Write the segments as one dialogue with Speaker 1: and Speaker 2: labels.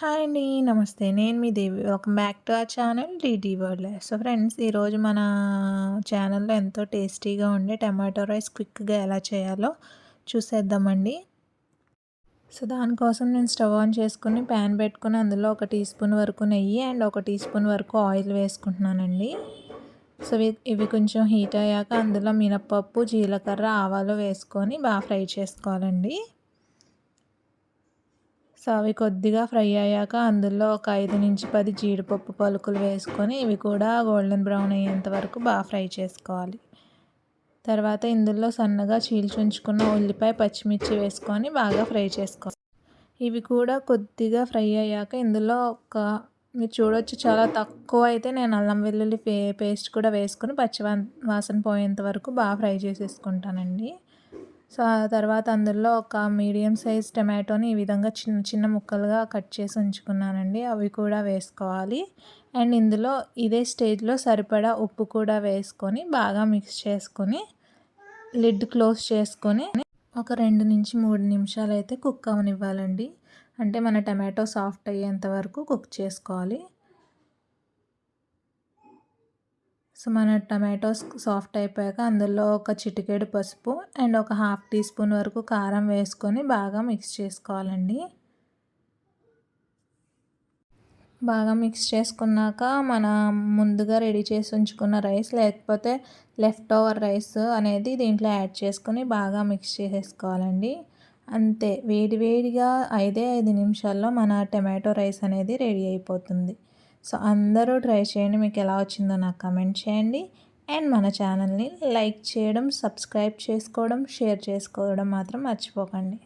Speaker 1: Hi అండి నమస్తే. నేను మీ దేవి. వెల్కమ్ బ్యాక్ టు ఆ channel DT world so friends ఈరోజు మన ఛానల్లో ఎంతో టేస్టీగా ఉండే టమాటో రైస్ క్విక్గా ఎలా చేయాలో చూసేద్దామండి. సో దానికోసం నేను స్టవ్ ఆన్ చేసుకుని ప్యాన్ పెట్టుకుని అందులో ఒక టీ స్పూన్ వరకు నెయ్యి అండ్ ఒక టీ స్పూన్ వరకు ఆయిల్ వేసుకుంటున్నానండి. సో ఇవి కొంచెం హీట్ అయ్యాక అందులో మినప్పప్పు జీలకర్ర ఆవాలు వేసుకొని బాగా ఫ్రై చేసుకోవాలండి. సో అవి కొద్దిగా ఫ్రై అయ్యాక అందులో ఒక ఐదు నుంచి పది జీడిపప్పు పలుకులు వేసుకొని ఇవి కూడా గోల్డెన్ బ్రౌన్ అయ్యేంత వరకు బాగా ఫ్రై చేసుకోవాలి. తర్వాత ఇందులో సన్నగా చీల్చుంచుకున్న ఉల్లిపాయ పచ్చిమిర్చి వేసుకొని బాగా ఫ్రై చేసుకోవాలి. ఇవి కూడా కొద్దిగా ఫ్రై అయ్యాక ఇందులో ఒక మీరు చూడొచ్చు చాలా తక్కువ అయితే నేను అల్లం వెల్లుల్లి పే పేస్ట్ కూడా వేసుకొని పచ్చి వాసన పోయేంత వరకు బాగా ఫ్రై చేసేసుకుంటానండి. సో ఆ తర్వాత అందులో ఒక మీడియం సైజ్ టమాటోని ఈ విధంగా చిన్న చిన్న ముక్కలుగా కట్ చేసి ఉంచుకున్నానండి. అవి కూడా వేసుకోవాలి. అండ్ ఇందులో ఇదే స్టేజ్లో సరిపడా ఉప్పు కూడా వేసుకొని బాగా మిక్స్ చేసుకొని లిడ్ క్లోజ్ చేసుకొని ఒక రెండు నుంచి మూడు నిమిషాలు అయితే కుక్ అవనివ్వాలండి. అంటే మన టమాటో సాఫ్ట్ అయ్యేంత వరకు కుక్ చేసుకోవాలి. సో మన టమాటోస్ సాఫ్ట్ అయిపోయాక అందులో ఒక చిటికెడు పసుపు అండ్ ఒక హాఫ్ టీ స్పూన్ వరకు కారం వేసుకొని బాగా మిక్స్ చేసుకోవాలండి. బాగా మిక్స్ చేసుకున్నాక మన ముందుగా రెడీ చేసి ఉంచుకున్న రైస్ లేకపోతే లెఫ్ట్ ఓవర్ రైస్ అనేది దీంట్లో యాడ్ చేసుకొని బాగా మిక్స్ చేసేసుకోవాలండి. అంతే వేడి వేడిగా ఐదే ఐదు నిమిషాల్లో మన టమాటో రైస్ అనేది రెడీ అయిపోతుంది. సో అందరూ ట్రై చేయండి. మీకు ఎలా వచ్చిందో నాకు కమెంట్ చేయండి. అండ్ మన ఛానల్ని లైక్ చేయడం సబ్స్క్రైబ్ చేసుకోవడం షేర్ చేసుకోవడం మాత్రం మర్చిపోకండి.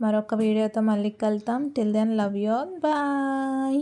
Speaker 1: మరొక వీడియోతో మళ్ళీ కలుద్దాం. Till then love you all bye